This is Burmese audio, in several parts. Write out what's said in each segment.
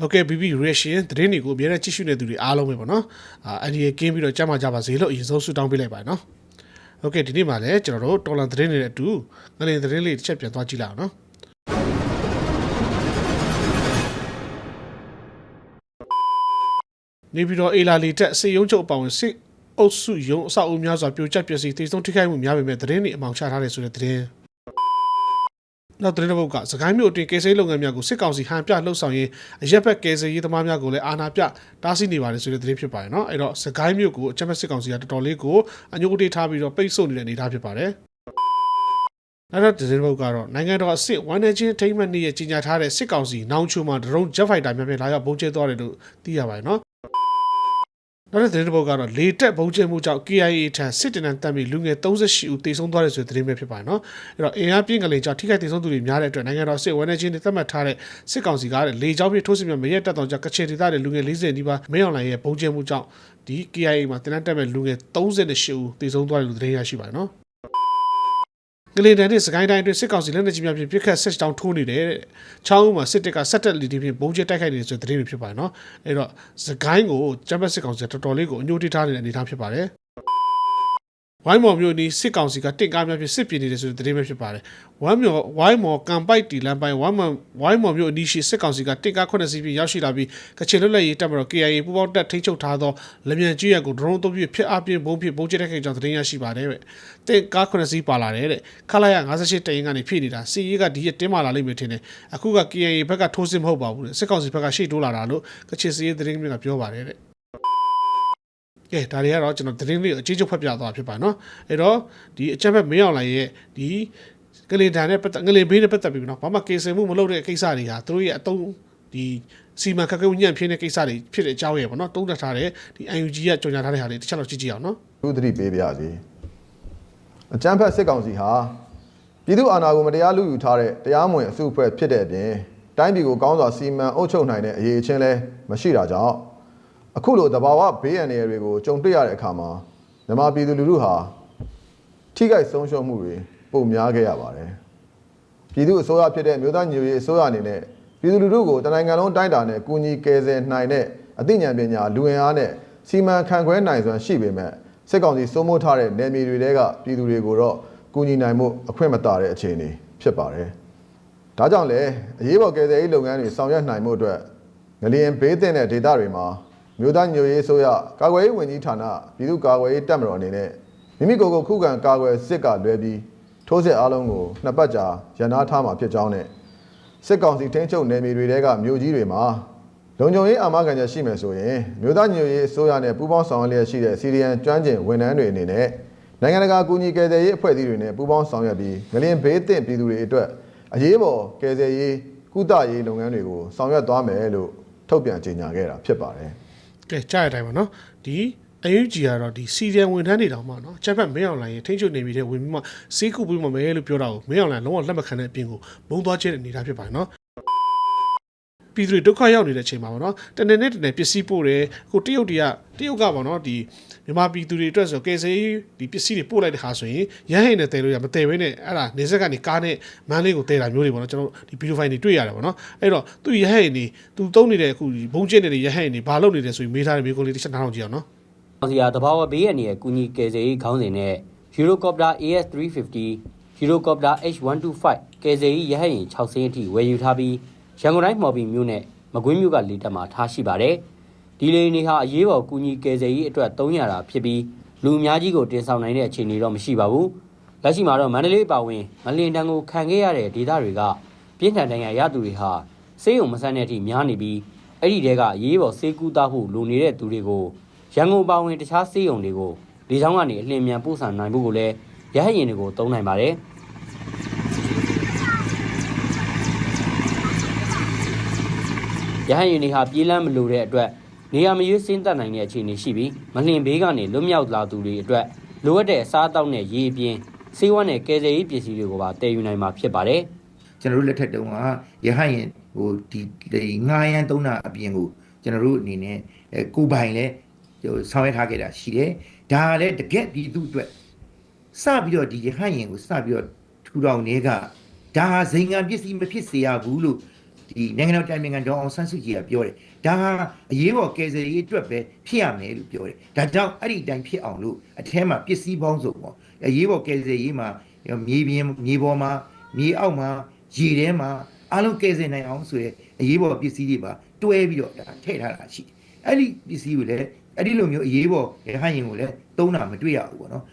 ဟုတ်ကဲ့ BB reaction သတင်းတွေကိုအများနဲ့ကြည့်ရှုနေသူတွေအားလုံးပဲပေါ့နော်အာအန်ဒီကင်းပြီးတော့ကြမှာကြပါစေလို့အရင်ဆုံးဆုတောင်းပေးလိုက်ပါနော်ဟုတ်ကဲ့ဒီနေ့မှာလည်းကျွန်တော်တို့တော်လန်သတင်းတွေနဲ့အတူငလင်သတင်းလေးတစ်ချက်ပြန်သွားကြည့်လိုက်အောင်နော်နေပြီးတော့အေလာလီတက်စေယုံချုပ်အပောင်စစ်အုပ်စုယုံအဆောက်အဦများစွာပြိုကျပျက်စီးတိတ်ဆုံးထိခိုက်မှုများပေမဲ့သတင်းတွေအမောင်ချထားတယ်ဆိုတဲ့သတင်း နောက်သတင်းတစ်ပုဒ်ကစကိုင်းမြို့အတွင်းကေဆေးလုပ်ငန်းများကိုစစ်ကောင်စီဟန်ပြလှုပ်ဆောင်ရင်းအရက်ဘက်ကေဆေးရေးသမားများကိုလည်းအာဏာပြတားဆီးနေပါတယ်ဆိုတဲ့သတင်းဖြစ်ပါတယ်နော်အဲ့တော့စကိုင်းမြို့ကိုအချက်မဲ့စစ်ကောင်စီကတော်တော်လေးကိုအညိုတေးထားပြီးတော့ပိတ်ဆို့နေတဲ့အနေအထားဖြစ်ပါတယ်နောက်တော့ဒီဇင်ဘုတ်ကတော့နိုင်ငံတော်အစ်စ်ဝန်ထမ်းချင်းထိမ့်မှတ်နေရကြီးညာထားတဲ့စစ်ကောင်စီနောင်ချုံမှာဒရုန်းဂျက်ဖိုက်တာများများလာရောက်ပုံကျဲသွားတယ်လို့သိရပါတယ်နော် နောက်တဲ့သတင်းတစ်ပုဒ်ကတော့လေတက်ပုံကျဲမှုကြောင့် KIA ထံစစ်တင်နံတက်ပြီးလူငယ်38ဦးတေဆုံးသွားတယ်ဆိုတဲ့သတင်းပဲဖြစ်ပါတယ်နော်အဲ့တော့အင်အားပြင်းကလေးကြောင့်ထိခိုက်တေဆုံးသူတွေများတဲ့အတွက်နိုင်ငံတော်စစ်ဝန်ထမ်းချင်းတွေသတ်မှတ်ထားတဲ့စစ်ကောင်စီကတဲ့လေကြောင်းပြထိုးစစ်များမရက်တက်တော့ကြောင့်ကချင်ဒေသတဲ့လူငယ်40နီးပါးမင်းအောင်လှိုင်ရဲ့ပုံကျဲမှုကြောင့်ဒီ KIA မှာတင်နံတက်မဲ့လူငယ်38ဦးတေဆုံးသွားတယ်လို့သတင်းရရှိပါတယ်နော် ကလေးတန်တဲ့စကိုင်းတိုင်းအတွင်းစစ်ကောင်စီလက်နက်ကြီးများဖြင့်ပြစ်ခတ်ဆက်တောင်းထိုးနေတယ်တဲ့။ချောင်းဦးမှာစစ်တပ်ကဆက်တက်လီတီဖြင့်ဘုံကျဲတိုက်ခိုက်နေတယ်ဆိုတဲ့သတင်းတွေဖြစ်ပါတယ်နော်။အဲ့တော့စကိုင်းကိုကျမ်းပတ်စစ်ကောင်စီကတော်တော်လေးကိုအညှိုးတိထားနေတဲ့အနေအထားဖြစ်ပါတယ်။ ဝိုင်းမော်မျိုးနီစစ်ကောင်စီကတင့်ကားများဖြင့်စစ်ပြေနေတယ်ဆိုတဲ့သတင်းပဲဖြစ်ပါတယ်။ဝိုင်းမော်ဝိုင်းမော်ကံပိုက်တီလမ်းပိုင်းဝိုင်းမော်ဝိုင်းမော်မျိုးအနီးရှိစစ်ကောင်စီကတင့်ကား9စီးဖြင့်ရောက်ရှိလာပြီးကချင်လွတ်လပ်ရေးတပ်မတော် KIA ပူးပေါင်းတပ်ထိန်းချုပ်ထားသောလက်မြန်ကြီးရကိုဒရုန်းသုံးပြီးဖျက်အပြင်းဘုံဖြင့်ဘုံကျဲတိုက်ခိုက်ကြောင်းသတင်းရရှိပါတယ်တဲ့။တင့်ကား9စီးပါလာတယ်တဲ့။ခလာရ58တရင်ကနေဖြည့်နေတာစီရေးကဒီရက်တင်းမာလာလိမ့်မယ်ထင်တယ်။အခုက KIA ဘက်ကထိုးစစ်မဟုတ်ပါဘူးတဲ့။စစ်ကောင်စီဘက်ကရှေ့တိုးလာတာလို့ကချင်စီရေးသတင်းတွေကပြောပါတယ်တဲ့။ ကဲဒါတွေကတော့ကျွန်တော်သတင်းလေးကိုအကြီးကျုပ်ဖတ်ပြသွားဖြစ်ပါနော်အဲ့တော့ဒီအချက်ဘက်မင်းအောင်လိုင်ရဲ့ဒီကလေးတန်နဲ့ပတ်သက်ငလင်ဘေးနဲ့ပတ်သက်ပြီးတော့ဘာမှကေစင်မှုမလုပ်တဲ့ကိစ္စတွေဟာသူတို့ရဲ့အတုံးဒီစီမံခက်ခဲညံ့ဖြစ်တဲ့ကိစ္စတွေဖြစ်တဲ့အကြောင်းရယ်ပေါ့နော်တုံးတက်ထားတဲ့ဒီ UNG ကကြော်ညာထားတဲ့ဟာလေးတစ်ချက်တော့ကြည့်ကြည့်အောင်နော်သူသတိပေးပြစီအကြမ်းဖက်စစ်ကောင်စီဟာပြည်သူအာဏာကိုမတရားလူယူထားတဲ့တရားမဝင်အစုအဖွဲ့ဖြစ်တဲ့အပြင်တိုင်းပြည်ကိုကောင်းစွာစီမံအုပ်ချုပ်နိုင်တဲ့အရေးအချင်းလဲမရှိတာကြောင့် အခုလိုတဘာဝဘေးအန္တရာယ်တွေကိုကြုံတွေ့ရတဲ့အခါမှာမြန်မာပြည်သူလူထုဟာထိခိုက်ဆုံးရှုံးမှုတွေပုံများခဲ့ရပါတယ်ပြည်သူအစိုးရဖြစ်တဲ့မြို့သားညွေရေးအစိုးရအနေနဲ့ပြည်သူလူထုကိုတနိုင်ငံလုံးတိုင်းတာနဲ့ကူညီကယ်ဆယ်နိုင်တဲ့အသိဉာဏ်ပညာလူဝင်အားနဲ့စီမံခန့်ခွဲနိုင်စွမ်းရှိပေမဲ့စစ်ကောင်စီစိုးမိုးထားတဲ့နယ်မြေတွေတဲကပြည်သူတွေကိုတော့ကူညီနိုင်မှုအခွင့်မတာတဲ့အခြေအနေဖြစ်ပါတယ်။ဒါကြောင့်လည်းအရေးပေါ်ကယ်ဆယ်ရေးလုပ်ငန်းတွေဆောင်ရွက်နိုင်မှုအတွက်ငလျင်ဘေးသင့်တဲ့ဒေသတွေမှာ မြို့သားညွေရေးဆိုရကာကွယ်ရေးဝန်ကြီးဌာနပြည်သူ့ကာကွယ်ရေးတပ်မတော်အနေနဲ့မိမိကိုယ်ကိုခုခံကာကွယ်စစ်ကလွဲပြီးထိုးစစ်အားလုံးကိုနှစ်ပတ်ကြာရန်နာထားမှာဖြစ်ကြောင်းနဲ့စစ်ကောင်စီထိန်းချုပ်နယ်မြေတွေတဲကမြို့ကြီးတွေမှာလုံခြုံရေးအာမခံချက်ရှိမယ်ဆိုရင်မြို့သားညွေရေးအစိုးရနဲ့ပူးပေါင်းဆောင်ရွက်လျက်ရှိတဲ့စီရီယန်ကျွမ်းကျင်ဝန်ထမ်းတွေအနေနဲ့နိုင်ငံတကာကူညီကယ်ဆယ်ရေးအဖွဲ့အစည်းတွေနဲ့ပူးပေါင်းဆောင်ရွက်ပြီးငလျင်ဘေးသင့်ပြည်သူတွေအတွက်အရေးပေါ်ကယ်ဆယ်ရေးကုသရေးလုပ်ငန်းတွေကိုဆောင်ရွက်သွားမယ်လို့ထုတ်ပြန်ကြေညာခဲ့တာဖြစ်ပါတယ် ကဲကြားရတဲ့အတိုင်းပါနော်ဒီအယူဂျီကတော့ဒီစီရီယံဝန်ထမ်းတွေတောင်မှနော်ချက်ဘက်မင်းအောင်လိုင်ရဲ့ထိန်းချုပ်နေပြီတဲ့ဝင်ပြီးမှစီးခုပြီးမှမဲလို့ပြောတာကိုမင်းအောင်လိုင်လုံးဝလက်မခံတဲ့အပြင်ကိုဘုံသွားခြင်းအနေထားဖြစ်ပါတယ်နော် ပြည်သူတွေဒုက္ခရောက်နေတဲ့အချိန်မှာပေါ့နော်တနေ့နဲ့တနေ့ပစ္စည်းပို့တယ်ကိုတရုတ်တွေကတရုတ်ကပေါ့နော်ဒီမြန်မာပြည်သူတွေအတွက်ဆိုကယ်ဆယ်ရေးဒီပစ္စည်းတွေပို့လိုက်တဲ့ခါဆိုရင်ရဟိန်နဲ့တဲလို့ရမတဲဘဲနဲ့အဲ့ဒါနေဆက်ကနေကားနဲ့မန်းလေးကိုတဲတာမျိုးတွေပေါ့နော်ကျွန်တော်ဒီဗီဒီယိုဖိုင်တွေတွေ့ရတယ်ပေါ့နော်အဲ့တော့သူရဟိန်နေသူတုံးနေတဲ့အခုဘုံကျင့်နေတဲ့ရဟိန်နေဘာလုပ်နေတယ်ဆိုပြီးမေးထားတဲ့မျိုးကိုလေးတစ်ချက်နားထောင်ကြည့်အောင်နော်အောင်စီယာတဘာဝဘေးရန်ရဲ့ကုညီကယ်ဆယ်ရေးခေါင်းစဉ်နဲ့ Eurocopter AS350 Eurocopter H125 ကယ်ဆယ်ရေးရဟတ်ယာဉ်6စင်းအထိဝယ်ယူထားပြီး ရန်ကုန်တိုင်းမော်ဘီမြို့နဲ့မကွေးမြို့ကလေတပ်မှာထားရှိပါတယ်။ဒီလေယာဉ်တွေဟာအရေးပေါ်ကုညီကယ်ဆယ်ရေးအတွက်300တာဖြစ်ပြီးလူအများကြီးကိုတင်ဆောင်နိုင်တဲ့အခြေအနေတော့မရှိပါဘူး။လက်ရှိမှာတော့မန္တလေးပါဝင်မလင်တန်းကိုခံခဲ့ရတဲ့ဒေသတွေကပြင်းထန်ဒဏ်ရာရသူတွေဟာစေးုံမဆန်းတဲ့အထိများနေပြီးအဲ့ဒီတဲကအရေးပေါ်စေကူတာဖို့လိုနေတဲ့သူတွေကိုရန်ကုန်ပါဝင်တခြားစေးရုံတွေကိုလေကြောင်းကနေအလင်းမြန်ပို့ဆောင်နိုင်ဖို့ကိုလည်းရဟတ်ယာဉ်တွေကိုသုံးနိုင်ပါတယ် ရဟတ်ယာဉ်တွေဟာပြေးလမ်းမလိုတဲ့အတွက်နေရာမရွေးစင်းတက်နိုင်တဲ့အခြေအနေရှိပြီးမလင်ဘေးကနေလွတ်မြောက်လာသူတွေအတွက်လိုအပ်တဲ့အစားအသောက်နဲ့ရေအပြင်စေဝါနဲ့ကယ်ဆယ်ရေးပစ္စည်းတွေကိုပါတည်ယူနိုင်မှာဖြစ်ပါတယ်ကျွန်တော်တို့လက်ထက်တုန်းကရဟရင်ဟိုဒီဒီငားရန်သုံးတာအပြင်ကိုကျွန်တော်တို့အနေနဲ့အဲကိုပိုင်လဲဟိုဆောင်ရွက်ထားခဲ့တာရှိတယ်ဒါကလည်းတကက်ပြည်သူအတွက်စပြီးတော့ဒီရဟရင်ကိုစပြီးတော့ထူထောင်နေကဒါဟာဇိမ်ငံပစ္စည်းမဖြစ်စေရဘူးလို့ ဒီဒီနိုင်ငံတော်တိုင်ပင်ခံဒေါအောင်ဆန်းစုကြည်ကပြောတယ်ဒါဟာအရေးပေါ်ကယ်ဆယ်ရေးအတွက်ပဲဖြစ်ရမယ်လို့ပြောတယ်ဒါကြောင့်အဲ့ဒီအတိုင်းဖြစ်အောင်လို့အထဲမှာပစ္စည်းပေါင်းစုံပေါ့အရေးပေါ်ကယ်ဆယ်ရေးမှာမြေပြင်မြေပေါ်မှာမြေအောက်မှာရေထဲမှာအားလုံးကယ်ဆယ်နိုင်အောင်ဆိုရယ်အရေးပေါ်ပစ္စည်းတွေပါတွဲပြီးတော့ဒါထည့်ထားတာရှိတယ်အဲ့ဒီပစ္စည်းကိုလည်းအဲ့ဒီလိုမျိုးအရေးပေါ်ရဟန်းရင်ကိုလည်းသုံးတာမတွေ့ရဘူးပေါ့နော်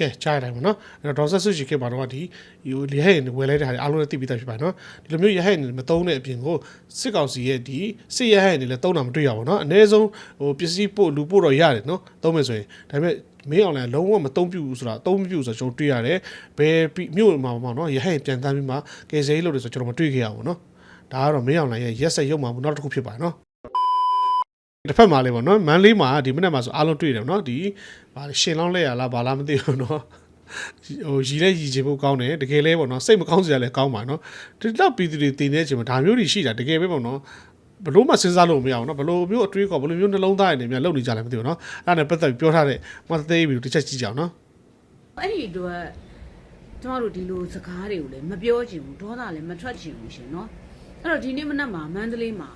ကဲကြားရတိုင်းပေါ့နော်အဲ့တော့ဒေါ်ဆက်ဆွရှိခဲ့ပါတော့ဒီဟိုရဟဲ့ဝယ်လိုက်တဲ့ဟာတွေအားလုံးလည်းသိပြီးသားဖြစ်ပါနော်ဒီလိုမျိုးရဟဲ့နေမသုံးတဲ့အပြင်ကိုစစ်ကောင်စီရဲ့ဒီစစ်ရဟဲ့နေလည်းသုံးတာမတွေ့ရပါဘူးနော်အနည်းဆုံးဟိုပစ္စည်းပို့လူပို့တော့ရတယ်နော်သုံးမယ်ဆိုရင်ဒါပေမဲ့မင်းအောင်လည်းလုံးဝမသုံးပြဘူးဆိုတာသုံးမပြဘူးဆိုတော့ကျွန်တော်တွေ့ရတယ်ဘယ်မြို့မှာပေါ့နော်ရဟဲ့ပြန်တန်းပြီးမှကယ်ဆယ်ရေးလုပ်တယ်ဆိုကျွန်တော်မတွေ့ခဲ့ရဘူးနော်ဒါကတော့မင်းအောင်လည်းရဲ့ရက်ဆက်ရုပ်မှာနောက်တစ်ခုဖြစ်ပါတယ်နော် တစ်ဖက်မှာလေးပေါ့နော်မန်လေးမှာဒီမနေ့မှာဆိုအားလုံးတွေ့တယ်နော်ဒီဗာလေရှင်လောင်းလဲရလားဗာလားမသိဘူးနော်ဟိုရီလဲရီချင်ဖို့ကောင်းတယ်တကယ်လဲပေါ့နော်စိတ်မကောင်းစရာလည်းကောင်းပါနော်ဒီတော့ပြည်သူတွေတင်နေချိန်မှာဒါမျိုးတွေရှိတာတကယ်ပဲပေါ့နော်ဘလို့မှစဉ်းစားလို့မရဘူးနော်ဘလို့မျိုးအတွေးခေါ်ဘလို့မျိုးနှလုံးသားရည်နေများလုံနေကြလဲမသိဘူးနော်အဲ့ဒါနဲ့ပတ်သက်ပြီးပြောထားတဲ့မတ်သေးပြီးတစ်ချက်ကြည့်ကြအောင်နော်အဲ့ဒီအတွက်ကျမတို့ဒီလိုစကားတွေကိုလည်းမပြောချင်ဘူးဒေါသလည်းမထွက်ချင်ဘူးရှင်နော်အဲ့တော့ဒီနေ့မနက်မှာမန္တလေးမှာ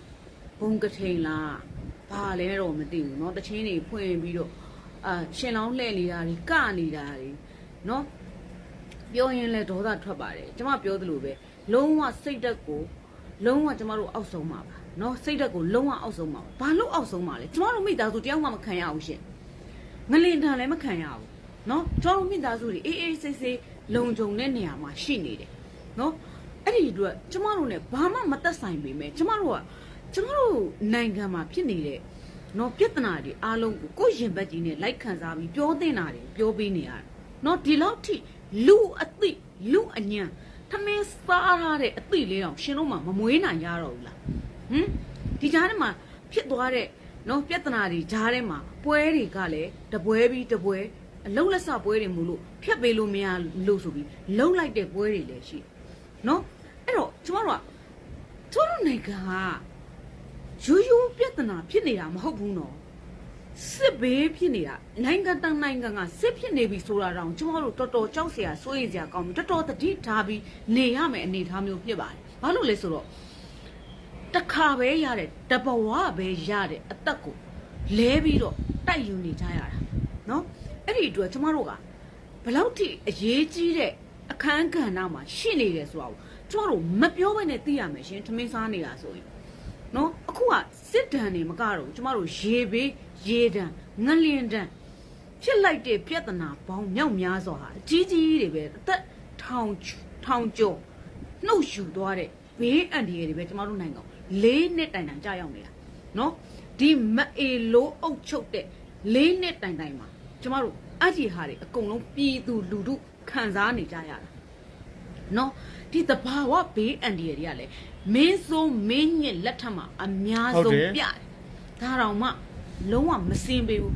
ဘုံကထိန်လား ဘာလဲတော့မသိဘူးเนาะတချင်းတွေဖွင့်ပြီးတော့အာရှင်လောင်းလှည့်နေတာတွေကနေတာတွေเนาะပြောရင်လည်းဒေါသထွက်ပါတယ်ကျမပြောသလိုပဲလုံးဝစိတ်ဓာတ်ကိုလုံးဝကျမတို့အောက်ဆုံးပါပါเนาะစိတ်ဓာတ်ကိုလုံးဝအောက်ဆုံးပါဘာလို့အောက်ဆုံးပါလဲကျမတို့မိသားစုတယောက်မှမခံရဘူးရှင် ငလင်တန်လည်းမခံရဘူးเนาะကျွန်တော်တို့မိသားစုတွေအေးအေးဆေးဆေးလုံခြုံတဲ့နေရာမှာရှိနေတယ်เนาะအဲ့ဒီအတွက်ကျမတို့ ਨੇ ဘာမှမသက်ဆိုင်ပေမဲ့ကျမတို့က ကျမတို့နိုင်ငံမှာဖြစ်နေတဲ့နော်ပြဿနာတွေအားလုံးကိုကိုယ့်ရင်ဘတ်ကြီးနဲ့လိုက်ခံစားပြီးပြောသင့်တာတွေပြောပေးနေရတယ်နော်ဒီလောက်ထိလူအသိလူအညံသမင်းစားရတဲ့အသိလေးတော့ရှင်တို့မှမမွေးနိုင်ရတော့ဘူးလားဟင်ဒီကြားထဲမှာဖြစ်သွားတဲ့နော်ပြဿနာတွေကြားထဲမှာပွဲတွေကလည်းတပွဲပြီးတပွဲအလုံးလက်ဆပွဲတွေမို့လို့ဖြတ်ပေးလို့မရလို့ဆိုပြီးလုံလိုက်တဲ့ပွဲတွေလည်းရှိနော်အဲ့တော့ကျမတို့ကကျမတို့နိုင်ငံက ရိုးရိုးပြဿနာဖြစ်နေတာမဟုတ်ဘူးနော်စစ်ဘေးဖြစ်နေတာနိုင်ငံတန်နိုင်ငံကစစ်ဖြစ်နေပြီဆိုတာတောင်ကျမတို့တော်တော်ကြောက်စရာစိုးရိမ်စရာကောင်းပြီတော်တော်တတိထားပြီးနေရမယ်အနေထားမျိုးဖြစ်ပါတယ်ဘာလို့လဲဆိုတော့တခါပဲရတယ်တဘဝပဲရတယ်အသက်ကိုလဲပြီးတော့တိုက်ယူနေကြရတာနော်အဲ့ဒီအတွက်ကျမတို့ကဘလောက်ထိအရေးကြီးတဲ့အခန်းကဏ္ဍမှာရှိနေတယ်ဆိုတာကိုကျမတို့မပြောဘဲနဲ့သိရမယ်ရှင်ထမင်းစားနေတာဆိုရင် နော်အခုကစစ်ဒဏ်တွေမကတော့ကျမတို့ရေဘေးရေဒဏ်ငလျင်ဒဏ်ဖြစ်လိုက်တဲ့ပြဿနာပေါင်းမြောက်များစွာဟာအကြီးကြီးတွေပဲအသက်ထောင်ထောင်ကျော်နှုတ်ယူသွားတဲ့ဘေးအန္တရာယ်တွေပဲကျမတို့နိုင်ငံလေးနှစ်တိုင်တိုင်ကြာရောက်နေတာနော်ဒီမအေလိုးအုပ်ချုပ်တဲ့လေးနှစ်တိုင်တိုင်မှာကျမတို့အကြီးဟာတွေအကုန်လုံးပြည်သူလူထုခံစားနေကြရတာနော်ဒီသဘာဝဘေးအန္တရာယ်တွေကလည်း မင်းစိုးမင်းညစ်လက်ထက်မှာအများဆုံးပြတယ်ဒါတော့မှလုံးဝမစင်ပေဘူး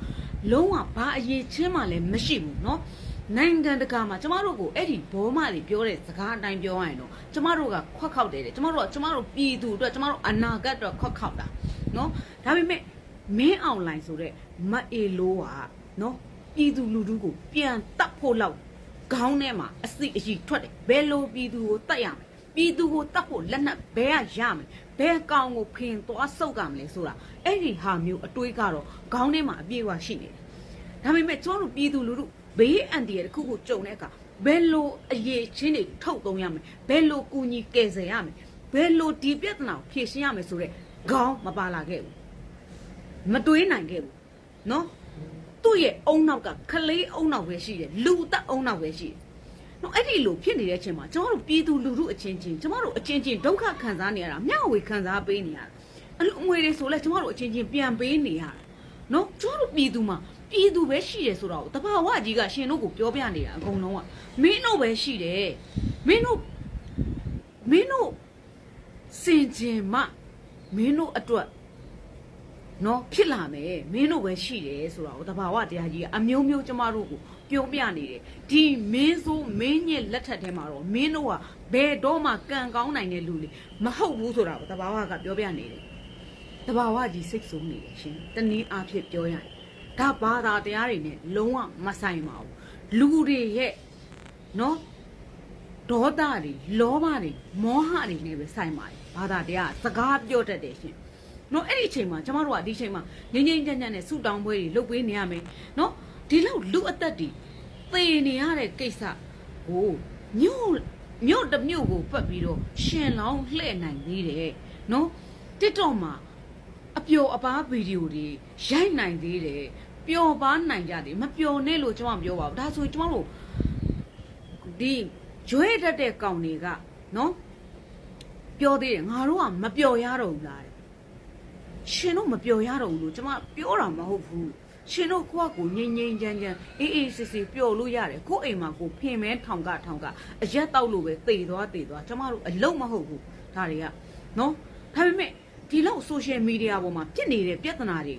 လုံးဝဘာအရေးချင်းမှလည်းမရှိဘူးเนาะနိုင်ငံတကာမှာကျမတို့ကိုအဲ့ဒီဘောမတွေပြောတဲ့စကားအတိုင်းပြောရရင်တော့ကျမတို့ကခွက်ခောက်တယ်တဲ့ကျမတို့ကကျမတို့ပြည်သူအတွက်ကျမတို့အနာဂတ်အတွက်ခွက်ခောက်တာเนาะဒါပေမဲ့မင်းအွန်လိုင်းဆိုတဲ့မအေလိုးကเนาะပြည်သူလူထုကိုပြန်တတ်ဖို့လောက်ခေါင်းထဲမှာအစိအရှိထွက်တယ်ဘယ်လိုပြည်သူကိုတတ်ရမလဲ ပြည်သူကိုတတ်ဖို့လက်နက်ဘဲကရမယ်ဘဲကောင်ကိုဖင်သွားဆုပ်ကမလဲဆိုတာအဲ့ဒီဟာမျိုးအတွေးကတော့ခေါင်းထဲမှာအပြေအဝရှိနေတယ်ဒါပေမဲ့ကျွန်တော်တို့ပြည်သူလူထုဘေးအန္တရာယ်တစ်ခုခုကြုံတဲ့အခါဘယ်လိုအရေးချင်းတွေထုတ်သုံးရမလဲဘယ်လိုကူညီကယ်ဆယ်ရမလဲဘယ်လိုဒီပြဿနာကိုဖြေရှင်းရမလဲဆိုတော့ခေါင်းမပါလာခဲ့ဘူးမတွေးနိုင်ခဲ့ဘူးနော်သူ့ရဲ့အုံနောက်ကခလေးအုံနောက်ပဲရှိတယ်လူသက်အုံနောက်ပဲရှိတယ် နော်အဲ့ဒီလိုဖြစ်နေတဲ့အချိန်မှာကျွန်တော်တို့ပြည်သူလူထုအချင်းချင်းကျွန်တော်တို့အချင်းချင်းဒုက္ခခံစားနေရတာမျှဝေခံစားပေးနေရတာအလူအငွေတွေဆိုလဲကျွန်တော်တို့အချင်းချင်းပြန်ပေးနေရတာနော်ကျွန်တော်တို့ပြည်သူမှာပြည်သူပဲရှိတယ်ဆိုတော့တဘာဝကြီးကရှင်တို့ကိုပြောပြနေတာအကုန်လုံးကမင်းတို့ပဲရှိတယ်မင်းတို့မင်းတို့စင်ကျင်မှမင်းတို့အတွက်နော်ဖြစ်လာမယ်မင်းတို့ပဲရှိတယ်ဆိုတော့တဘာဝတရားကြီးကအမျိုးမျိုးကျမတို့ကို ပြုံးပြနေတယ်ဒီမင်းဆိုးမင်းညက်လက်ထက်ထဲမှာတော့မင်းတို့ကဘယ်တော့မှကံကောင်းနိုင်တဲ့လူလေမဟုတ်ဘူးဆိုတာကိုတဘာဝကပြောပြနေတယ်တဘာဝကြီးစိတ်ဆိုးနေတယ်ရှင်တနည်းအားဖြင့်ပြောရရင်ဒါဘာသာတရားတွေနဲ့လုံးဝမဆိုင်ပါဘူးလူတွေရဲ့နော်ဒေါသတွေလောဘတွေမောဟတွေနဲ့ပဲဆိုင်ပါတယ်ဘာသာတရားစကားပြောတတ်တယ်ရှင်နော်အဲ့ဒီအချိန်မှာကျမတို့ကဒီအချိန်မှာငြိမ့်ငြိမ့်ချမ်းချမ်းနဲ့ဆူတောင်းပွဲတွေလုပ်ပေးနေရမယ်နော် ဒီလောက်လူအသက်တွေသေနေရတဲ့ကိစ္စဟိုညို့ညို့တစ်မြို့ကိုပတ်ပြီးတော့ရှင်လောင်းလှဲ့နိုင်သေးတယ်နော် TikTok မှာအပျော်အပားဗီဒီယိုတွေရိုက်နိုင်သေးတယ်ပျော်ပါနိုင်ကြတယ်မပျော်နဲ့လို့ကျွန်မပြောပါဘူးဒါဆိုရင်ကျွန်တော်တို့ဒီရွေးတတ်တဲ့ကောင်တွေကနော်ပြောသေးတယ်ငါတို့ကမပျော်ရတော့ဘူးလားတဲ့ရှင်တို့မပျော်ရတော့ဘူးလို့ကျွန်မပြောတာမဟုတ်ဘူး ရှင်တို့ကိုယ့်ကိုငိမ့်ငိမ့်ချမ်းချမ်းအေးအေးစစ်စစ်ပျော်လို့ရတယ်ကိုယ့်အိမ်မှာကိုယ်ဖင်မဲထောင်ကထောင်ကအရက်တောက်လို့ပဲတေသွားတေသွားကျွန်မတို့အလုံးမဟုတ်ဘူးဒါတွေကနော်ဒါပေမဲ့ဒီလောက် social media ပေါ်မှာပြစ်နေတဲ့ပြဿနာတွေ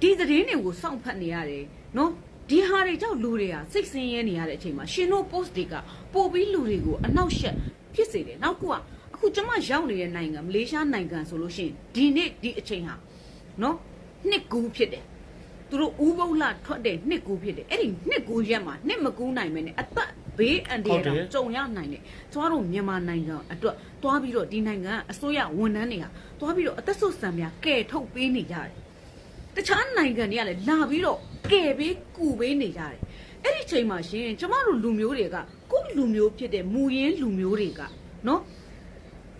ဒီသတင်းတွေကိုစောင့်ဖတ်နေရတယ်နော်ဒီဟာတွေကြောင့်လူတွေကစိတ်ဆင်းရဲနေရတဲ့အချိန်မှာရှင်တို့ post တွေကပို့ပြီးလူတွေကိုအနောက်ရှက်ဖြစ်စေတယ်နောက်ကအခုကျမရောက်နေတဲ့နိုင်ငံမလေးရှားနိုင်ငံဆိုလို့ရှိရင်ဒီနေ့ဒီအချိန်ဟာနော်နှစ်ကူးဖြစ်တယ် သူတို့ဥပုပ်လထွက်တဲ့နှစ်ကူးဖြစ်တယ်အဲ့ဒီနှစ်ကူးရက်မှာနှစ်မကူးနိုင်မဲနဲ့အသက်ဘေးအန္တရာယ်တော့ကြုံရနိုင်တယ်ကျမတို့မြန်မာနိုင်ငံအတွက်သွားပြီးတော့ဒီနိုင်ငံကအစိုးရဝန်ထမ်းတွေဟာသွားပြီးတော့အသက်ဆုတ်ဆံများကဲထုတ်ပေးနေကြတယ်တခြားနိုင်ငံတွေကလည်းလာပြီးတော့ကယ်ပေးကူပေးနေကြတယ်အဲ့ဒီချိန်မှာရှင်ကျမတို့လူမျိုးတွေကကိုယ့်လူမျိုးဖြစ်တဲ့မူရင်းလူမျိုးတွေကနော်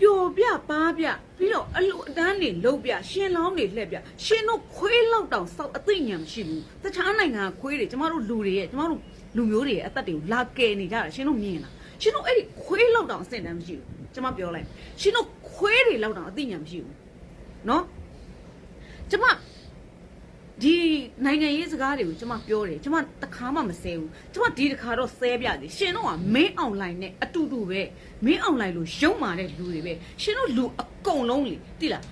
ပျော်ပြပါပြပြီးတော့အလူအတန်းတွေလှုပ်ပြရှင်လောင်းတွေလှက်ပြရှင်တို့ခွေးလောက်တောင်စောက်အသိဉာဏ်မရှိဘူးတခြားနိုင်ငံကခွေးတွေကျမတို့လူတွေရဲ့ကျမတို့လူမျိုးတွေရဲ့အသက်တွေကိုလာကယ်နေကြတာရှင်တို့မြင်လားရှင်တို့အဲ့ဒီခွေးလောက်တောင်အဆင့်တန်းမရှိဘူးကျမပြောလိုက်ရှင်တို့ခွေးတွေလောက်တောင်အသိဉာဏ်မရှိဘူးနော်ကျမ ဒီနိုင်ငံရေးစကားတွေကိုကျွန်မပြောတယ်ကျွန်မတခါမှမဆဲဘူးကျွန်မဒီတခါတော့ဆဲပြတယ်ရှင်တို့ကမင်းအွန်လိုင်းနဲ့အတူတူပဲမင်းအွန်လိုင်းလို့ရုံမာတဲ့လူတွေပဲရှင်တို့လူအကုန်လုံးလေတိလား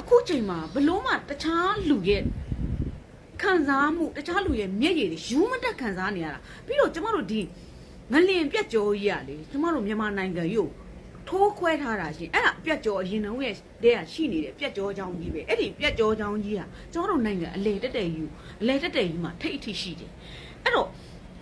အခုချိန်မှာဘလို့မှတခြားလူရဲ့ခံစားမှုတခြားလူရဲ့မျက်ရည်တွေယူမတက်ခံစားနေရတာပြီးတော့ကျွန်မတို့ဒီငလင်ပြက်ကြောကြီးရလေကျွန်မတို့မြန်မာနိုင်ငံရုပ် ထိုးခွဲထားတာရှင်အဲ့ဒါပြက်ကြောအရင်တုန်းရဲ့တည်းကရှိနေတဲ့ပြက်ကြောချောင်းကြီးပဲအဲ့ဒီပြက်ကြောချောင်းကြီးကကျွန်တော်တို့နိုင်ငံအလေတက်တက်ယူအလေတက်တက်ယူမှာထိတ်အထိရှိတယ်အဲ့တော့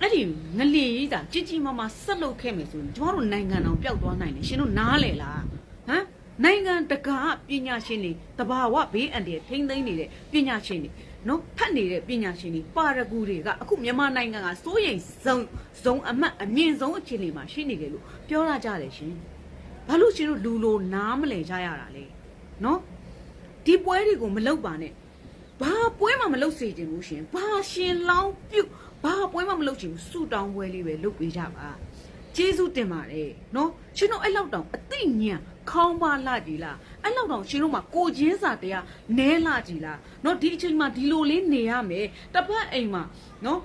အဲ့ဒီငလင်ကြီးသာကြီးကြီးမားမားဆက်လုပ်ခဲ့မယ်ဆိုရင်ကျွန်တော်တို့နိုင်ငံတော်ပျောက်သွားနိုင်တယ်ရှင်တို့နားလေလားဟမ်နိုင်ငံတကာပညာရှင်တွေတဘာဝဘေးအန္တရာယ်ထိမ့်သိမ့်နေတဲ့ပညာရှင်တွေနော်ဖတ်နေတဲ့ပညာရှင်တွေပါရဂူတွေကအခုမြန်မာနိုင်ငံကစိုးရိမ်ဆုံးဇုံအမတ်အမြင့်ဆုံးအခြေအနေမှာရှိနေတယ်လို့ပြောလာကြတယ်ရှင် ဘာလို့ရှင်တို့လူလိုနားမလဲကြရတာလဲနော်ဒီပွဲတွေကိုမလုပ်ပါနဲ့ဘာပွဲမှမလုပ်စေချင်ဘူးရှင်ဘာရှင်လောင်းပြုတ်ဘာပွဲမှမလုပ်ချင်ဘူးဆူတောင်းပွဲလေးပဲလုပ်ပေးကြပါကျေးဇူးတင်ပါတယ်နော်ရှင်တို့အဲ့လောက်တောင်အသိဉာဏ်ခေါင်းပါလာကြည်လားအဲ့လောက်တောင်ရှင်တို့မှာကိုချင်းစာတရားနဲလာကြည်လားနော်ဒီအချိန်မှာဒီလိုလေးနေရမယ်တစ်ဖက်အိမ်မှာနော်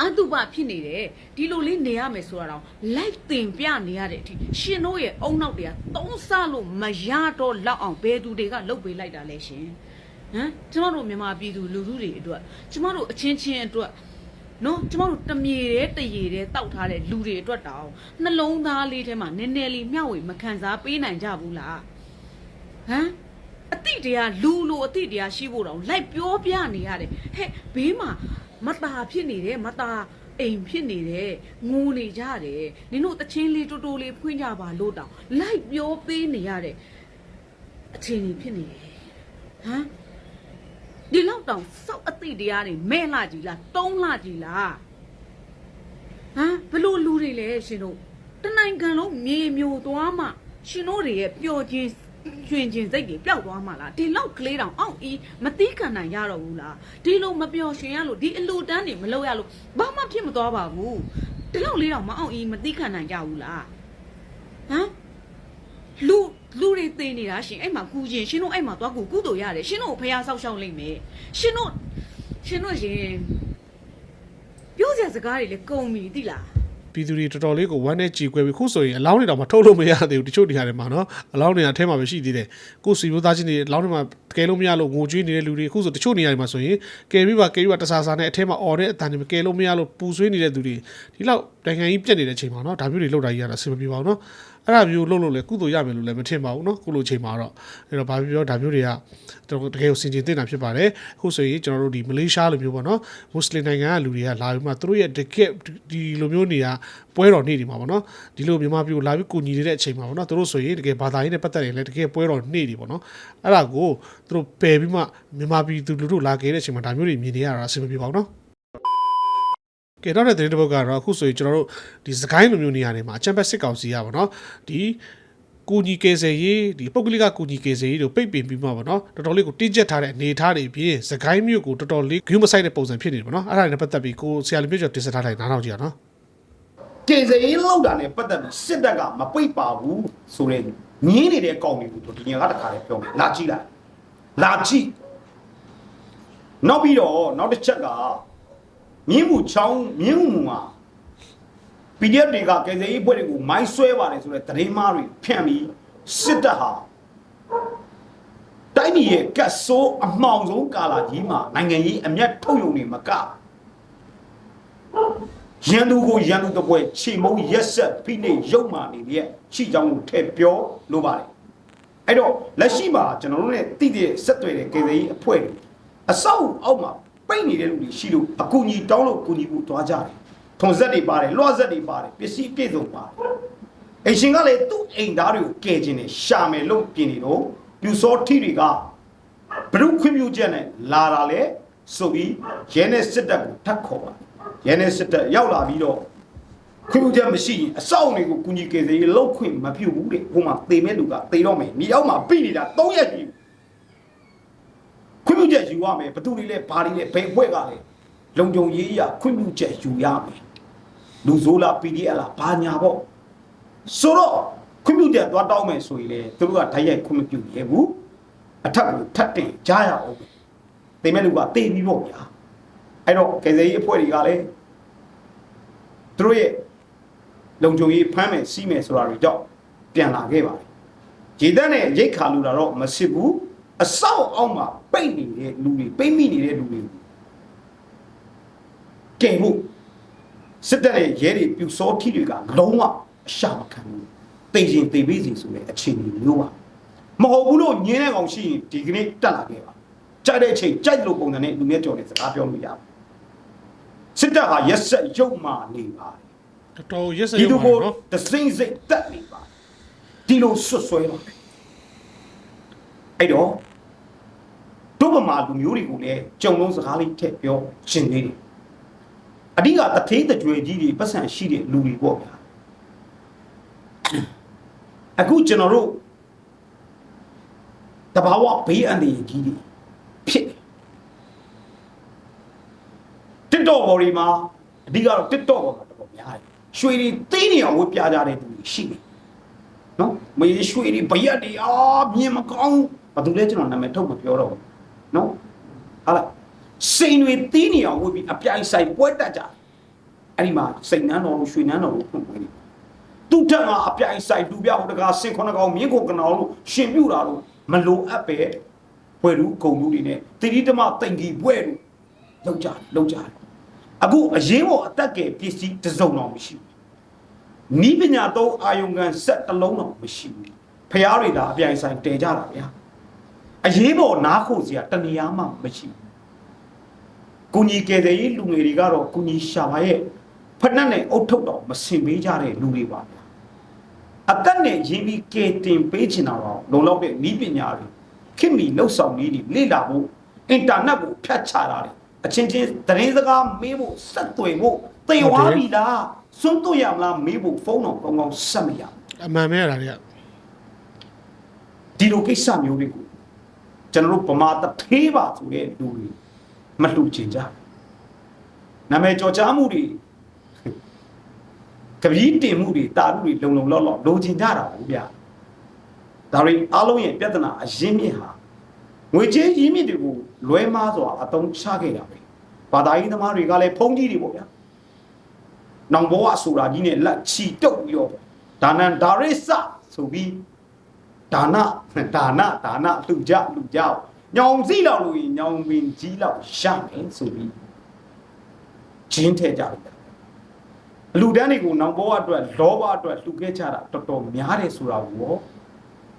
အတုပဖြစ်နေတယ်ဒီလိုလေးနေရမယ်ဆိုတာတော့ live တင်ပြနေရတဲ့အထိရှင်တို့ရဲ့အုံနောက်တွေကသုံးဆလို့မရတော့လောက်အောင်ဘယ်သူတွေကလုတ်ပေးလိုက်တာလဲရှင်ဟမ်ကျမတို့မြန်မာပြည်သူလူထုတွေအတွက်ကျမတို့အချင်းချင်းအတွက်နော်ကျမတို့တမြေတဲ့တရေတဲ့တောက်ထားတဲ့လူတွေအတွက်တောင်နှလုံးသားလေးထဲမှာနည်းနည်းလေးမျှဝေမခံစားပေးနိုင်ကြဘူးလားဟမ်အတိတရားလူလိုအတိတရားရှိဖို့တောင်လိုက်ပြောပြနေရတယ်ဟဲ့ဘေးမှာ မတာဖြစ်နေတယ်မတာအိမ်ဖြစ်နေတယ်ငိုနေကြတယ်နင်တို့တချင်းလေးတိုးတိုးလေးဖွင့်ကြပါလို့တောင်းလိုက်ပြောပေးနေရတဲ့အခြေအနေဖြစ်နေတယ်ဟမ်ဒီလောက်တောင်စောက်အသိတရားတွေမဲ့လာကြည်လားတုံးလာကြည်လားဟမ်ဘလို့လူတွေလဲရှင်တို့တနိုင်ကံလုံးမြေမျိုးသွားမှရှင်တို့တွေရဲ့ပျော်ခြင်း ကျွင်ခြင်းစိတ်တွေပျောက်သွားမှလားဒီလောက်ကလေးတောင်အောင့်အီးမတိခံနိုင်ရတော့ဘူးလားဒီလိုမပျော်ရွှင်ရလို့ဒီအလူတန်းတွေမလုပ်ရလို့ဘာမှဖြစ်မသွားပါဘူးဒီလောက်လေးတောင်မအောင့်အီးမတိခံနိုင်ကြဘူးလားဟမ်လူလူတွေသိနေတာရှင်အဲ့မှာကူခြင်းရှင်တို့အဲ့မှာသွားကူကုသိုလ်ရတယ်ရှင်တို့ဖះဆောက်ရှောက်လိမ့်မယ်ရှင်တို့ရှင်တို့ရင်ပြောစရာစကားတွေလည်းကုန်ပြီသိလား ပြည်သူတွေတော်တော်လေးကိုဝမ်းနဲ့ကြေကွဲပြီးခုဆိုရင်အလောင်းတွေတော့မထုတ်လို့မရသေးဘူးတချို့နေရာတွေမှာနော်အလောင်းတွေအထဲမှာပဲရှိသေးတယ်ကိုယ်စီမျိုးသားချင်းတွေအလောင်းတွေမှာကဲလို့မရလို့ငိုကြွေးနေတဲ့လူတွေအခုဆိုတချို့နေရာတွေမှာဆိုရင်ကယ်ပြီးပါကယ်ပြီးပါတဆာဆာနဲ့အထဲမှာអော်တဲ့အတန်တွေကယ်လို့မရလို့ပူဆွေးနေတဲ့သူတွေဒီလောက်နိုင်ငံကြီးပြက်နေတဲ့အချိန်မှာနော်ဒါမျိုးတွေလောက်တာကြီးရတာအဆင်မပြေပါဘူးနော်အဲ့ဒါမျိုးလုပ်လို့လေကုသိုလ်ရမယ်လို့လည်းမထင်ပါဘူးเนาะကုလိုချိန်မှာတော့အဲ့တော့ဘာဖြစ်ပြောဒါမျိုးတွေကတော်တကယ်ကိုစင်ကြင်တင်တာဖြစ်ပါတယ်အခုဆိုရင်ကျွန်တော်တို့ဒီမလေးရှားလိုမျိုးပေါ့နော်မွတ်စလင်နိုင်ငံကလူတွေကလာပြီးမှသူတို့ရဲ့တကယ်ဒီလိုမျိုးနေရာပွဲတော်နေ့တွေမှာပေါ့နော်ဒီလိုမြန်မာပြည်ကိုလာပြီးကူညီနေတဲ့အချိန်မှာပေါ့နော်သူတို့ဆိုရင်တကယ်ဘာသာရေးနဲ့ပတ်သက်ရင်လည်းတကယ်ပွဲတော်နေ့တွေပေါ့နော်အဲ့ဒါကိုသူတို့ပယ်ပြီးမှမြန်မာပြည်သူလူတို့လာခဲ့တဲ့အချိန်မှာဒါမျိုးတွေမြင်နေရတာအဆင်မပြေပါဘူးနော် ကဲတော့တဲ့သတင်းတစ်ပုဒ်ကတော့အခုဆိုရင်ကျွန်တော်တို့ဒီစကိုင်းလိုမျိုးနေရာတွေမှာအချမ်းဘက်စစ်ကောင်စီရပါတော့ဒီကူညီကေဆယ်ရေးဒီပုဂ္ဂလိကကူညီကေဆယ်ရေးတို့ပိတ်ပင်ပြီးမှပါတော့တော်တော်လေးကိုတင်းကျပ်ထားတဲ့အနေအထားတွေပြီးစကိုင်းမြို့ကိုတော်တော်လေးဂရုမစိုက်တဲ့ပုံစံဖြစ်နေတယ်ပေါ့နော်အဲ့ဒါတွေနဲ့ပတ်သက်ပြီးကိုဆရာလူမျိုးကျော်တင်ဆက်ထားလိုက်နားထောင်ကြည့်ရအောင်နော်ကေစရေးလောက်တာနဲ့ပတ်သက်ပြီးစစ်တပ်ကမပိတ်ပါဘူးဆိုတဲ့ငင်းနေတဲ့ကောင်တွေကိုတို့ဒီညကတခါလေးပြောမယ်လာကြည့်လိုက်လာကြည့်နောက်ပြီးတော့နောက်တစ်ချက်က မြင်းမှုချောင်းမြင်းမှုမှာ PDF တွေကကေစရေးဘွဲ့တွေကိုမိုင်းဆွဲပါတယ်ဆိုတဲ့သတင်းမားတွေဖြန့်ပြီးစစ်တပ်ဟာတိုင်းပြည်ရဲ့ကတ်ဆိုးအမှောင်ဆုံးကာလကြီးမှာနိုင်ငံရေးအမျက်ထုတ်ယုံနေမကရန်သူကိုရန်သူတပွဲခြေမုံရက်ဆက်ဖိနှိပ်ရုပ်မာနေရဲ့ခြိကြောင်ကိုထည့်ပြောလိုပါတယ်အဲ့တော့လက်ရှိမှာကျွန်တော်တို့ ਨੇ တိတိဆက်သွယ်တဲ့ကေဇီအဖွဲ့တွေအဆောက်အောက်မှာ ပိတ်နေတဲ့လူတွေရှိလို့အကူအညီတောင်းလို့အကူအညီကိုတွားကြတယ်ထုံဆက်တွေပါတယ်လွှတ်ဆက်တွေပါတယ်ပစ္စည်းပြည့်စုံပါတယ်အရှင်ကလည်းသူ့အိမ်သားတွေကိုကယ်ခြင်းနဲ့ရှာမယ်လို့ပြင်နေတော့ပြူစောထီတွေကဘရုခွင့်ပြုချက်နဲ့လာတာလေဆိုပြီးရဲနဲ့စစ်တပ်ကိုထပ်ခေါ်ပါတယ်ရဲနဲ့စစ်တပ်ရောက်လာပြီးတော့ခွင့်ပြုချက်မရှိရင်အဆောက်အအုံတွေကိုကုညီကယ်ဆယ်ရေးလောက်ခွင့်မပြုဘူးတဲ့ဟိုမှာသေမဲ့လူကသေတော့မယ်မြေအောက်မှာပြိနေတာ၃ရက်ကြီးခွင့် ပြုချက်ယူရမယ်ဘသူတွေလဲဘာတွေလဲဘယ်ဘွဲ့ကလဲလုံကြုံရေးရခွင့်ပြုချက်ယူရမယ်လူဆိုးလား PDF လားဘာညာပေါ့ဆိုတော့ခွင့်ပြုချက်သွားတောင်းမယ်ဆိုရင်လေသူတို့ကဓာတ်ရိုက်ခွင့်မပြုရဲဘူးအထက်ကိုထပ်တင်ကြားရအောင်သေမဲ့လူကသေပြီးပေါ့ဗျာအဲ့တော့ကယ်ဆယ်ရေးအဖွဲ့တွေကလည်းသူတို့ရဲ့လုံခြုံရေးဖမ်းမယ်စီးမယ်ဆိုတာတွေကြောင့်ပြန်လာခဲ့ပါတယ်။ရေတက်နဲ့ရိတ်ခါလူလာတော့မစစ်ဘူး အဆောက်အောက်မှာပိတ်နေတဲ့လူတွေပိတ်မိနေတဲ့လူတွေကဲဖို့စစ်တပ်ရဲ့ရဲတွေပြူစောထီတွေကလုံးဝအရှာမခံဘူး။တိတ်ရင်တိတ်ပြီးစီဆိုတဲ့အခြေအနေမျိုးပါ။မဟုတ်ဘူးလို့ညင်းတဲ့ကောင်ရှိရင်ဒီကနေ့တက်လာခဲ့ပါ။ကြိုက်တဲ့အချိန်ကြိုက်လို့ပုံစံနဲ့လူမျိုးကြော်တဲ့စကားပြောလို့ရပါစစ်တပ်ဟာရက်ဆက်ရုပ်မာနေပါတယ်တော်တော်ရက်စက်ဒီရုံလိုပါကိုနော်တစိမ့်စိတ်တက်နေပါဒီလိုဆွတ်ဆွဲပါအဲ့တော့ တို့ဗမာလူမျိုးတွေကိုလည်းကြုံလုံးစကားလေးထည့်ပြောရှင်သေးတယ်အဓိကတထေးတကြွယ်ကြီးတွေပတ်စံရှိတဲ့လူတွေပေါ့ဗျာအခုကျွန်တော်တို့တဘာဝဘေးအန္တရာယ်ကြီးတွေဖြစ်တယ် TikTok ပေါ်ဒီမှာအဓိကတော့ TikTok ပေါ်မှာတော်တော်များတယ်ရွှေတွေသိနေအောင်ဝတ်ပြကြတဲ့သူတွေရှိတယ်နော်မေးရွှေတွေဗရက်တွေအာမြင်မကောင်းဘာသူလဲကျွန်တော်နာမည်ထုတ်မပြောတော့ဘူး နော်ဟာလားစိန်တွေသိနေအောင်ဝတ်ပြီးအပြိုင်ဆိုင်ပွဲတက်ကြတယ်အဲ့ဒီမှာစိန်နန်းတော်လို့ရွှေနန်းတော်လို့ဖွင့်ပွဲနေသူ့ထက်ကအပြိုင်ဆိုင်လူပြဟိုတကာဆင်ခုနှစ်ကောင်မြင်းကိုကနောင်လို့ရှင်ပြူတာလို့မလိုအပ်ပဲဘွယ်လူဂုံလူတွေနဲ့တိတိတမတိန်ကြီးဘွဲလို့လောက်ကြတယ်လောက်ကြတယ်အခုအရေးပေါ်အတက်ကယ်ပစ္စည်းတစ်စုံတော့မရှိဘူးနီးပညာသုံးအာယုံကန်ဆက်တစ်လုံးတော့မရှိဘူးဖျားတွေဒါအပြိုင်ဆိုင်တည်ကြတာဗျာ အရေးပေါ်နားခိုစရာတနေရာမှမရှိဘူးကုညီကယ်တဲ့လူငယ်တွေကတော့ကုညီရှာပါရဲ့ဖက်နှက်နဲ့အုတ်ထုတ်တော့မစင်ပေးကြတဲ့လူတွေပါဗျာအသက်နဲ့ရင်းပြီးကယ်တင်ပေးချင်တာတော့လုံလောက်တဲ့နီးပညာတွေခင်မီလှုပ်ဆောင်နည်းတွေလေ့လာဖို့အင်တာနက်ကိုဖြတ်ချတာတွေအချင်းချင်းသတင်းစကားမေးဖို့ဆက်သွယ်ဖို့တေဝါပြီလားစွန့်တို့ရမလားမေးဖို့ဖုန်းတော့ကောင်းကောင်းဆက်မရဘူးအမှန်ပဲရတာတွေကဒီလိုကိစ္စမျိုးတွေကို ကျွန်တော်တို့ဗမာတထေးပါဆိုတဲ့လူတွေမလှူချင်ကြဘူးနာမည်ကြော်ကြားမှုတွေကပီးတင်မှုတွေတာမှုတွေလုံလုံလောက်လောက်လိုချင်ကြတာဘူးဗျာဒါတွေအားလုံးရဲ့ပြဿနာအရင်းမြစ်ဟာငွေကြေးရင်းမြစ်တွေကိုလွဲမားစွာအသုံးချခဲ့တာပဲဘာသာရေးသမားတွေကလည်းဖုံးကြီးတွေပေါ့ဗျာနောင်ဘောအဆိုတာကြီးနဲ့လက်ချီတုပ်ပြီးတော့ဒါနံဒါရိစဆိုပြီး ဒါနဒါနဒါနလှူကြလှူကြညောင်စည်းလောက်လို့ရင်ညောင်ပင်ကြီးလောက်ရမယ်ဆိုပြီးဂျင်းထဲကြတယ်အလူတန်းတွေကိုနောင်ဘောအတွက်လောဘအတွက်လှူခဲ့ကြတာတော်တော်များတယ်ဆိုတာကိုရော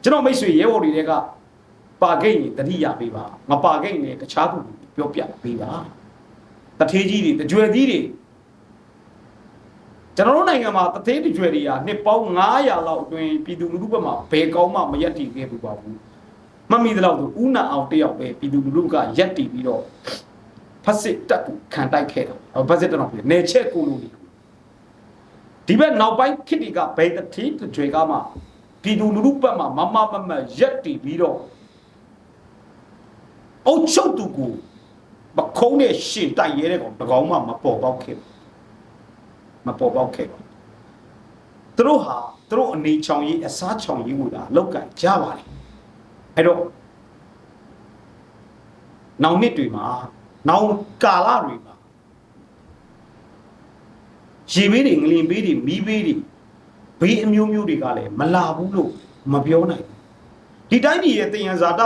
ကျွန်တော်မိတ်ဆွေရဲဘော်တွေကပါဂိတ်ရင်တတိယပေးပါမပါဂိတ်နဲ့တခြားသူပြောပြပေးပါတထေးကြီးတွေတကြွယ်ကြီးတွေ ကျွန်တော်တို့နိုင်ငံမှာတထေးတကြွယ်တွေကနှစ်ပေါင်း900လောက်အတွင်းပြည်သူလူထုဘက်မှာဘယ်ကောင်းမှမရက်တည်ခဲ့ဘူးပါဘူးမမီတဲ့လောက်ဆိုဥနာအောင်တယောက်ပဲပြည်သူလူထုကရက်တည်ပြီးတော့ဖက်စစ်တက်ကိုခံတိုက်ခဲ့တာဖက်စစ်တက်တော့ပြီနေချက်ကိုလိုဒီဒီဘက်နောက်ပိုင်းခစ်တီကဘယ်တတိတကြွေကမှပြည်သူလူထုဘက်မှာမမမမရက်တည်ပြီးတော့အုတ်ချုပ်သူကိုမခုံးနဲ့ရှင်တိုက်ရဲတဲ့ကောင်တကောင်မှမပေါ်ပေါက်ခဲ့ဘူး မပေါ်ပေါက်ခဲ့ဘူးသူတို့ဟာသူတို့အနေချောင်ရေးအစားချောင်ရေးကိုလာလောက်ကန်ကြပါလေအဲ့တော့နောက်နှစ်တွေမှာနောက်ကာလတွေမှာရေဘေးတွေငလင်ဘေးတွေမီးဘေးတွေဘေးအမျိုးမျိုးတွေကလည်းမလာဘူးလို့မပြောနိုင်ဘူးဒီတိုင်းပြည်ရဲ့တယံဇာတ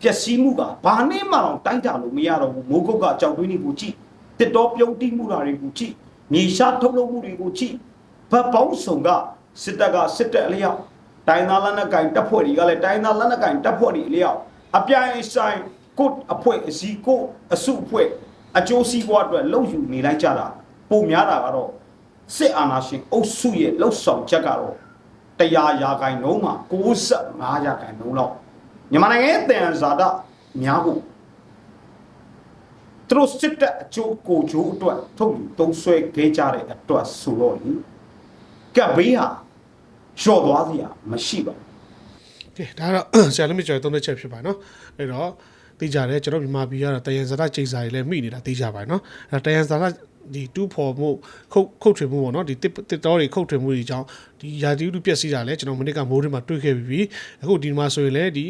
ပျက်စီးမှုကဘာနဲ့မှတော့တိုက်တာလို့မရတော့ဘူးမိုးကုတ်ကကြောက်တွင်းတွေကိုကြည့်တစ်တော်ပြုံးတိမှုတာတွေကိုကြည့် မြေရှားထုတ်လုပ်မှုတွေကိုကြည့်ဗတ်ပေါင်းစုံကစစ်တပ်ကစစ်တပ်အလျောက်တိုင်းသားလက်နက်ကင်တပ်ဖွဲ့တွေကလည်းတိုင်းသားလက်နက်ကင်တပ်ဖွဲ့တွေအလျောက်အပြိုင်ဆိုင်ကိုအဖွဲ့အစည်းကိုအစုအဖွဲ့အကျိုးစီးပွားအတွက်လှုပ်ယူနေလိုက်ကြတာပုံများတာကတော့စစ်အာဏာရှင်အုပ်စုရဲ့လှုပ်ဆောင်ချက်ကတော့တရားရာခိုင်နှုန်းမှာ65ရာခိုင်နှုန်းလောက်မြန်မာနိုင်ငံရဲ့တန်ဇာတများဖို့ သူတို့စစ်တပ်အကျိုးကိုကျိုးအတွက်ထုတ်ယူသုံးဆွဲခဲ့ကြတဲ့အတွက်ဆိုတော့လေကပ်ဘေးဟာလျှော့သွားစရာမရှိပါဘူးကဲဒါကတော့ဆရာလည်းမကျော်သုံးတဲ့ချက်ဖြစ်ပါနော်အဲ့တော့သိကြတယ်ကျွန်တော်မြန်မာပြည်ကတော့တယံဇာတချိန်စာတွေလည်းမိနေတာသိကြပါနော်အဲ့တယံဇာတ ဒီတူးဖော်မှုခုတ်ခုတ်ထွင်မှုပေါ့နော်ဒီတစ်တစ်တော်တွေခုတ်ထွင်မှုတွေကြောင့်ဒီယာတီဥတုပြက်စီးတာလည်းကျွန်တော်မနစ်ကမိုးတွေမှာတွေ့ခဲ့ပြီးပြီအခုဒီမှာဆိုရင်လည်းဒီ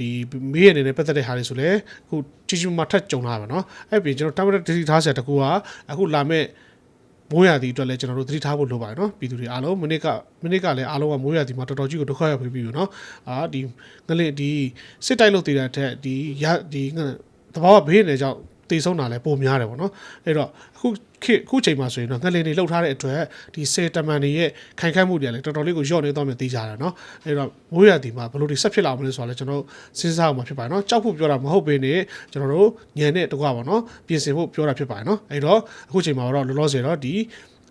ဒီမေးရအနေနဲ့ပတ်သက်တဲ့ဟာတွေဆိုလည်းအခုကြီးကြီးမားမားထပ်ကြုံလာပါနော်အဲ့ပြင်ကျွန်တော်တမန်တတိထားဆရာတကူကအခုလာမဲ့မိုးရသည်အတွက်လည်းကျွန်တော်တို့သတိထားဖို့လိုပါတယ်နော်ပြည်သူတွေအားလုံးမိနစ်ကမိနစ်ကလည်းအားလုံးကမိုးရသည်မှာတော်တော်ကြီးကိုဒုက္ခရောက်ပြီးပြီနော်အာဒီငလင်ဒီစစ်တိုက်လို့တည်တဲ့အထက်ဒီရဒီတဘာဝဘေးနေကြောင့် တည်ဆုံးတာလည်းပုံများတယ်ပေါ့နော်အဲ့တော့အခုခေတ်အခုချိန်မှာဆိုရင်တော့ငလင်တွေလှုပ်ထားတဲ့အတွက်ဒီစေတမန်တွေရဲ့ခိုင်ခန့်မှုတွေလည်းတော်တော်လေးကိုညော့နေတော့မြင်သေးကြတယ်နော်အဲ့တော့မိုးရသည်မှာဘယ်လိုတွေဆက်ဖြစ်လာမလဲဆိုတာလည်းကျွန်တော်စဉ်းစားအောင်မှာဖြစ်ပါတယ်နော်ကြောက်ဖို့ပြောတာမဟုတ်ဘဲနဲ့ကျွန်တော်တို့ညံတဲ့တကွာပေါ့နော်ပြင်ဆင်ဖို့ပြောတာဖြစ်ပါတယ်နော်အဲ့တော့အခုချိန်မှာတော့လောလောဆယ်တော့ဒီ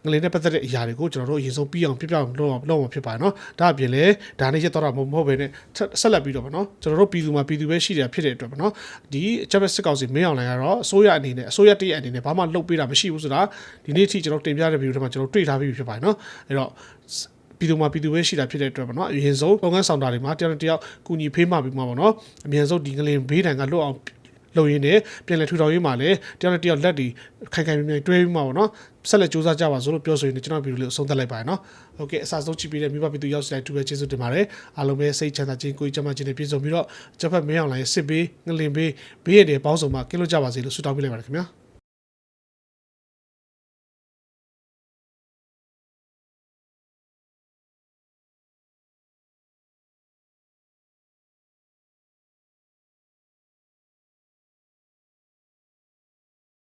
ငလင်းနဲ့ပတ်သက်တဲ့အရာတွေကိုကျွန်တော်တို့အရင်ဆုံးပြီးအောင်ပြပြအောင်လုပ်အောင်လုပ်အောင်ဖြစ်ပါတယ်နော်ဒါအပြင်လည်းဒါနဲ့ရက်တော့တာမဟုတ်ဘဲနဲ့ဆက်လက်ပြီးတော့ဗောနော်ကျွန်တော်တို့ပြည်သူမှာပြည်သူပဲရှိတယ်ဖြစ်တဲ့အတွက်ဗောနော်ဒီအချက်ပဲစစ်ကောင်စီမင်းအောင်လိုင်ကတော့အစိုးရအနေနဲ့အစိုးရတရက်အနေနဲ့ဘာမှလုပ်ပေးတာမရှိဘူးဆိုတာဒီနေ့အထိကျွန်တော်တင်ပြတဲ့ဗီဒီယိုထဲမှာကျွန်တော်တွေ့ထားပြီးဖြစ်ပါတယ်နော်အဲ့တော့ပြည်သူမှာပြည်သူပဲရှိတာဖြစ်တဲ့အတွက်ပေါ့နော်အရင်ဆုံးလုပ်ငန်းဆောင်တာတွေမှာတယောက်နဲ့တယောက်ကူညီဖေးမှပြီးမှာပေါ့နော်အမြန်ဆုံးဒီငလင်ဘေးတံကလွတ်အောင် လုပ်ရင်းနဲ့ပြန်လည်ထူထောင်ရေးမှာလည်းတယောက်နဲ့တယောက်လက်တွေခိုင်ခိုင်မြဲမြဲတွဲပြီးမှာပေါ့နော်ဆက်လက်စူးစမ်းကြပါစို့လို့ပြောဆိုရင်ကျွန်တော်ဗီဒီယိုလေးအဆုံးသတ်လိုက်ပါရနော်โอเคအစားဆုံးချစ်ပြီးတဲ့မိဘပြည်သူရောက်စီတိုင်းတူပဲကျေးဇူးတင်ပါတယ်အားလုံးပဲစိတ်ချမ်းသာခြင်းကိုယ်ကျန်းမာခြင်းနဲ့ပြည့်စုံပြီးတော့ချက်ဖက်မင်းအောင်လိုင်းစစ်ဘေးငလင်ဘေးဘေးရည်တွေပေါင်းစုံမှာကင်းလို့ကြပါစေလို့ဆုတောင်းပေးလိုက်ပါတယ်ခင်ဗျာ